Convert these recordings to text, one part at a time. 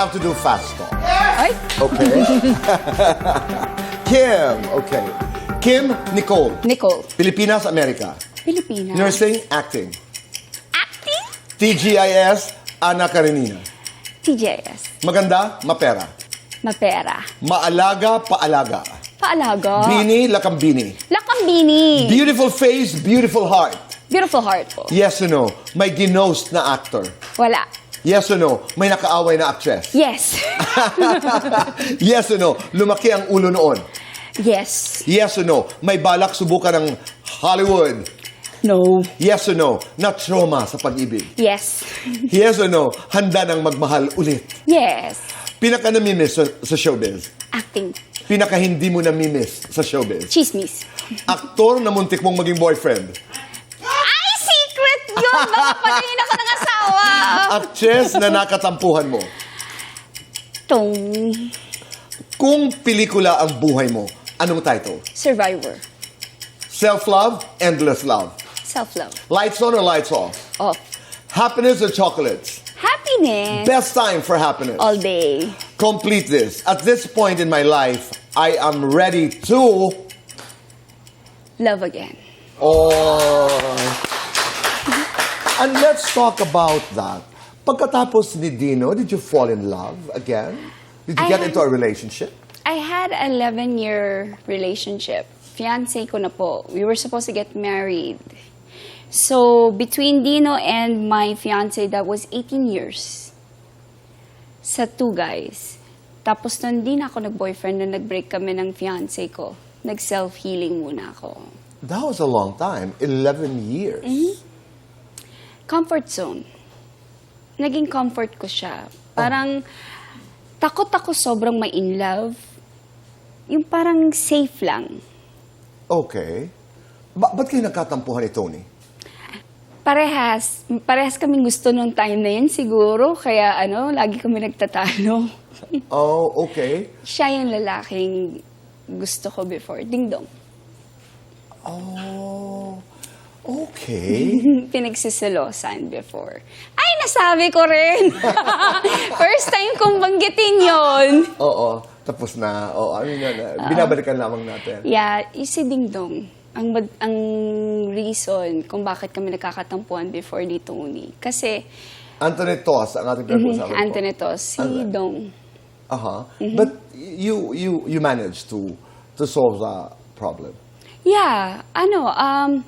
have to do fast talk. Ay, Okay. Kim. Okay. Kim Nicole. Nicole. Pilipinas, Amerika. Pilipinas. Nursing, acting. Acting? TGIS, Ana Karenina. TJS. Maganda, mapera. Mapera. Maalaga, paalaga. Paalaga. Bini, lakambini. Lakambini. Beautiful face, beautiful heart. Beautiful heart po. Yes or no? May ginost na actor. Wala. Yes or no? May nakaaway na actress. Yes. yes or no? Lumaki ang ulo noon. yes. Yes or no? May balak subukan ng Hollywood. No. Yes or no? Na trauma sa pag-ibig. Yes. Yes or no? Handa ng magmahal ulit. Yes. Pinaka namimiss sa, sa showbiz. Acting. Pinaka hindi mo namimiss sa showbiz. Chismis. Aktor na muntik mong maging boyfriend. Ay, secret yun! Baka patayin ako ng. Actress na nakatampuhan mo. Tong Kung pelikula ang buhay mo, anong title? survivor. Self-love, endless love. Self-love. Lights on or lights off? Off. Happiness or chocolates? Happiness. Best time for happiness. All day. Complete this. At this point in my life, I am ready to. Love again. Oh. And let's talk about that. Pagkatapos ni Dino, did you fall in love again? Did you I get had- into a relationship? I had an 11-year relationship. Fiancé ko na po. We were supposed to get married. So, between Dino and my fiancé, that was 18 years. Sa two guys. Tapos nun, di na ako nag-boyfriend na nag-break kami ng fiancé ko. Nag-self-healing muna ako. That was a long time. 11 years. Comfort zone. Naging comfort ko siya. Parang, takot ako sobrang ma-in love. Yung parang safe lang. Okay. Ba- ba't kayo nagkatampuhan ni Tony? Parehas. Parehas kaming gusto nung time na yun siguro. Kaya ano, lagi kami nagtatalo. Oh, okay. Siya yung lalaking gusto ko before. Ding dong. Oh, okay. Pinagsisilosan before. Nasabi ko rin! First time kong banggitin yon. Oo, tapos na. Oo, ano na, na, binabalikan lamang natin. Yeah, si Ding Dong. Ang, mag- ang reason kung bakit kami nagkakatampuan before ni Tony. Kasi, Anthony Toss, ang ating pinag-uusapan po. Anthony to, si Ano? Dong. Uh-huh. But you you you managed to to solve the problem. Yeah, ano, um,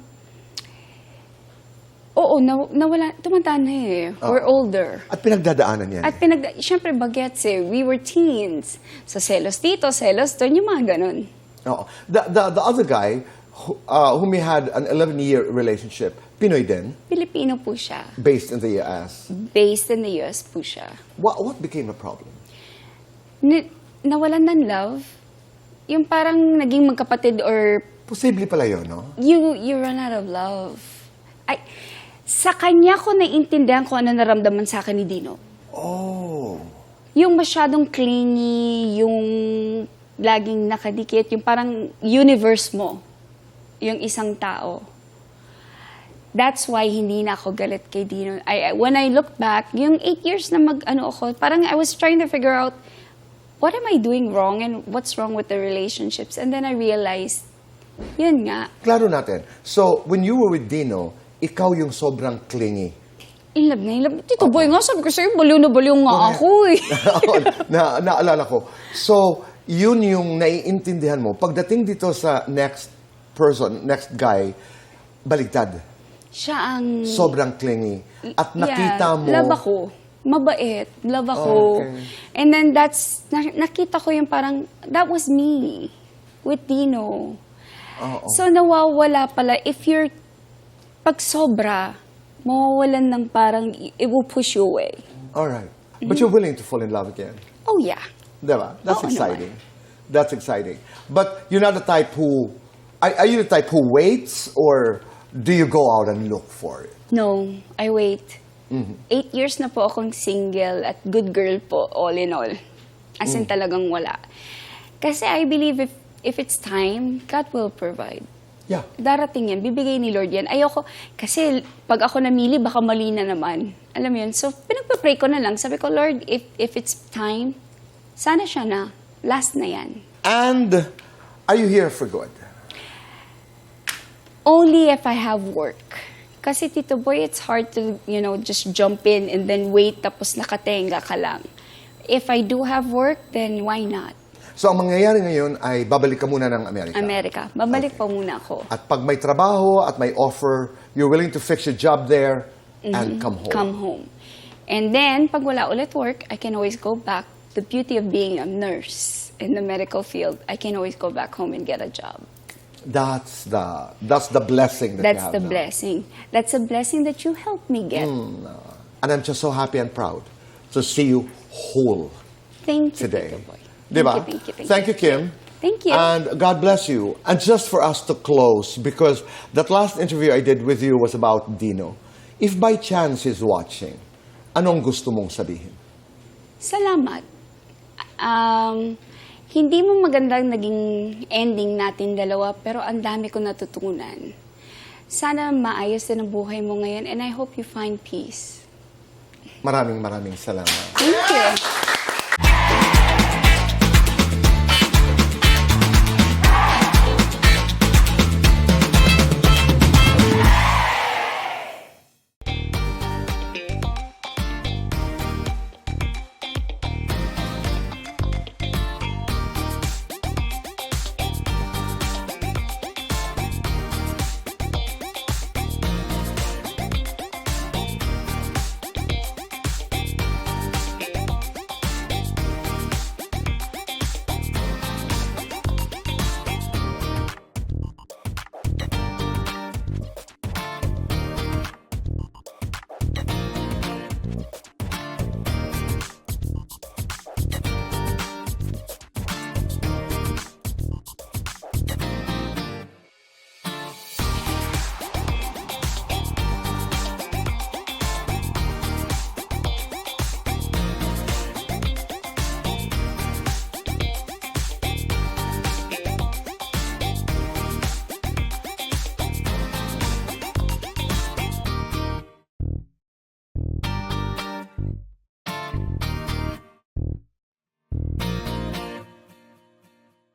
oo, naw- nawala, tumanda na eh. We're older. At pinagdadaanan yan. At pinag, syempre bagets eh, we were teens. So selos dito, selos doon, yung mga ganun. Oo. The, the, the other guy, who, uh, whom he had an 11-year relationship, Pinoy din, Pilipino po siya. based in the US. Based in the US po siya. What, what became a problem? Ni, nawalan ng love. Yung parang naging magkapatid or Posible pala yun, no? you, you run out of love. Ay, sa kanya ko naiintindihan kung ano naramdaman sa akin ni Dino. Oh. Yung masyadong clingy, yung laging nakadikit, yung parang universe mo, yung isang tao. That's why hindi na ako galit kay Dino. I, when I look back, yung eight years na mag, ano ako, parang I was trying to figure out, what am I doing wrong and what's wrong with the relationships? And then I realized, yun nga, Klaro natin. So, when you were with Dino, ikaw yung sobrang clingy. in love na in love. Tito Boy nga, sabi ko sa'yo, baliw na baliw nga ako eh. na, naalala ko. So, yun yung naiintindihan mo. Pagdating dito sa next person, next guy, baligtad. Siya ang... Sobrang clingy. At nakita yeah, mo... Love ako. Mabait. Love ako. Okay. And then that's, na- nakita ko yung parang, that was me. With Dino. Oo. So nawawala pala, if you're, pag sobra, mawawalan ng parang, it will push you away. Alright. But you're willing to fall in love again. Oh yeah. Diba? That's Oo exciting. That's exciting. But you're not the type who... Are, are you the type who waits or do you go out and look for it? No, I wait. Eight years na po akong single at good girl po, all in all. As in talagang wala. Kasi I believe if, if it's time, God will provide. Yeah. Darating yan, bibigay ni Lord yan. Ayoko, kasi pag ako namili, baka mali na naman. Alam mo yun? So, pinagpa-pray ko na lang. Sabi ko, Lord, if, if it's time, sana siya na. Last na yan. And are you here for good? Only if I have work. Kasi Tito Boy, it's hard to, you know, just jump in and then wait tapos nakatenga ka lang. If I do have work, then why not? So ang mangyayari ngayon ay babalik ka muna ng Amerika. Amerika. Babalik pa muna ako. At pag may trabaho at may offer, you're willing to fix your job there and come home. Mm-hmm. Come home. And then, pag wala ulit work, I can always go back. The beauty of being a nurse in the medical field, I can always go back home and get a job. That's the that's the blessing that you That's have the now. blessing. That's a blessing that you helped me get. And I'm just so happy and proud to see you whole Thank you, today. Tito Boy. Diba? Thank you, thank you, thank, Thank you, Kim. Thank you. And God bless you. And just for us to close, because that last interview I did with you was about Dino. If by chance he's watching, anong gusto mong sabihin? Salamat. Um, hindi mo magandang naging ending natin dalawa, pero ang dami ko natutunan. Sana maayos din ang buhay mo ngayon and I hope you find peace. Maraming maraming salamat. Thank you.